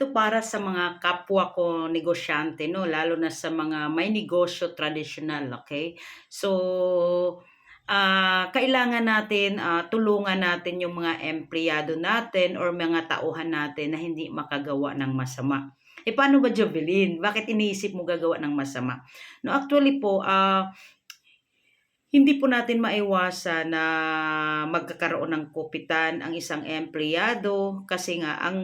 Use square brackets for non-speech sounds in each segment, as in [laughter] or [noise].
ito para sa mga kapwa ko negosyante, no? Lalo na sa mga may negosyo traditional, okay? So, ah kailangan natin ah, tulungan natin yung mga empleyado natin or mga tauhan natin na hindi makagawa ng masama. Eh paano ba Jovelyn? Bakit iniisip mo gagawa ng masama? No, actually po, ah hindi po natin maiwasan na magkakaroon ng kupitan ang isang empleyado kasi nga ang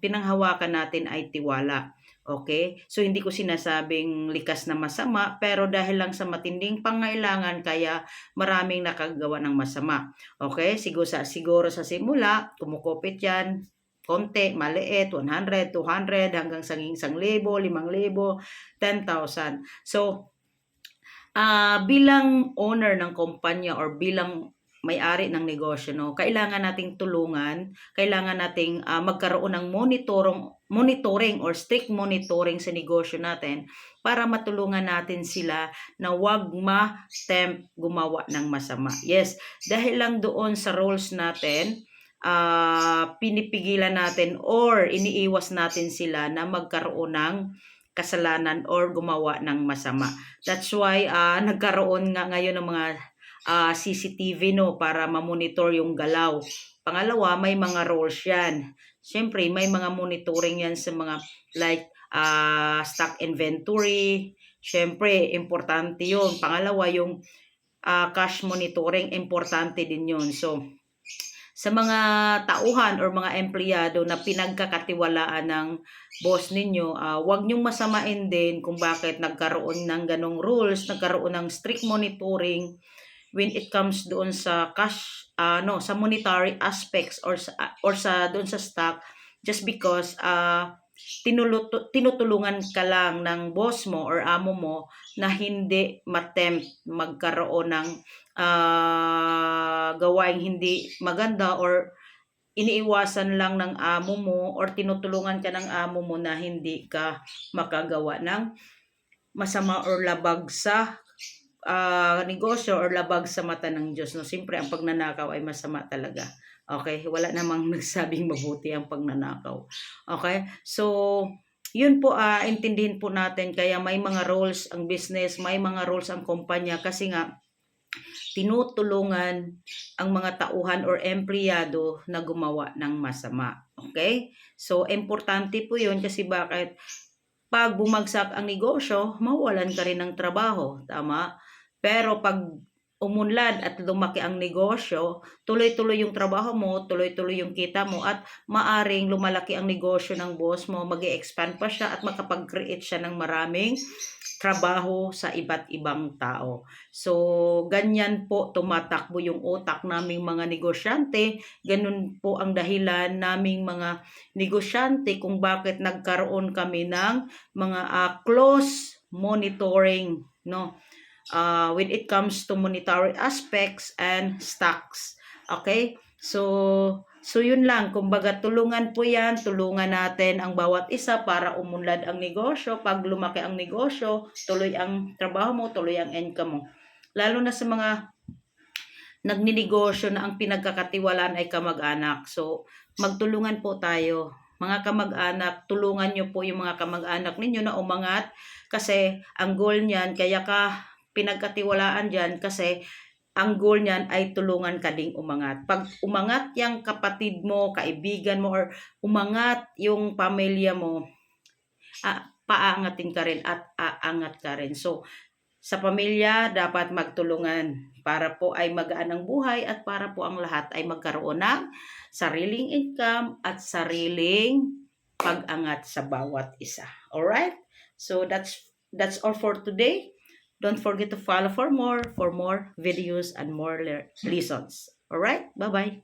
pinanghawakan natin ay tiwala. Okay? So hindi ko sinasabing likas na masama pero dahil lang sa matinding pangailangan kaya maraming nakagawa ng masama. Okay? Siguro sa siguro sa simula, kumukupit 'yan, konti, maliit, 100, 200 hanggang sa 1,000, 5,000, 10,000. So ah bilang owner ng kumpanya or bilang may-ari ng negosyo, no, kailangan nating tulungan, kailangan nating ah, magkaroon ng monitoring, monitoring or strict monitoring sa negosyo natin para matulungan natin sila na wag ma-tempt gumawa ng masama. Yes, dahil lang doon sa rules natin, ah pinipigilan natin or iniiwas natin sila na magkaroon ng kasalanan or gumawa ng masama. That's why ah nagkaroon nga ngayon ng mga ah, CCTV no para ma-monitor yung galaw. Pangalawa, may mga rules 'yan. Siyempre, may mga monitoring 'yan sa mga like ah, stock inventory. Siyempre, importante 'yon. Pangalawa, yung ah, cash monitoring, importante din 'yon. So, sa mga tauhan or mga empleyado na pinagkakatiwalaan ng boss ninyo, uh, huwag niyong masamain din kung bakit nagkaroon ng ganong rules, nagkaroon ng strict monitoring when it comes doon sa cash, uh, sa monetary aspects or sa, or sa doon sa stock just because uh, tinuluto, tinutulungan ka lang ng boss mo or amo mo na hindi matempt magkaroon ng uh, gawaing hindi maganda or iniiwasan lang ng amo mo or tinutulungan ka ng amo mo na hindi ka makagawa ng masama or labag sa uh, negosyo or labag sa mata ng Diyos. No? Siyempre, ang pagnanakaw ay masama talaga. Okay? Wala namang [laughs] nagsabing mabuti ang pagnanakaw. Okay? So, yun po, uh, intindihin po natin. Kaya may mga roles ang business, may mga roles ang kumpanya kasi nga, tinutulungan ang mga tauhan or empleyado na gumawa ng masama. Okay? So, importante po yun kasi bakit pag bumagsak ang negosyo, mawalan ka rin ng trabaho. Tama? Pero pag umunlad at lumaki ang negosyo, tuloy-tuloy yung trabaho mo, tuloy-tuloy yung kita mo at maaring lumalaki ang negosyo ng boss mo, mag expand pa siya at makapag-create siya ng maraming trabaho sa iba't ibang tao. So, ganyan po tumatakbo yung utak naming mga negosyante. Ganun po ang dahilan naming mga negosyante kung bakit nagkaroon kami ng mga uh, close monitoring, no? Uh, when it comes to monetary aspects and stocks. Okay? So, So yun lang, kumbaga tulungan po yan, tulungan natin ang bawat isa para umunlad ang negosyo. Pag lumaki ang negosyo, tuloy ang trabaho mo, tuloy ang income mo. Lalo na sa mga nagninegosyo na ang pinagkakatiwalaan ay kamag-anak. So magtulungan po tayo. Mga kamag-anak, tulungan nyo po yung mga kamag-anak ninyo na umangat kasi ang goal niyan, kaya ka pinagkatiwalaan dyan kasi ang goal niyan ay tulungan ka ding umangat. Pag umangat yung kapatid mo, kaibigan mo, or umangat yung pamilya mo, ah, paangatin ka rin at aangat ka rin. So, sa pamilya, dapat magtulungan para po ay magaan ang buhay at para po ang lahat ay magkaroon ng sariling income at sariling pag-angat sa bawat isa. Alright? So, that's that's all for today. Don't forget to follow for more, for more videos and more lessons. Alright? Bye-bye.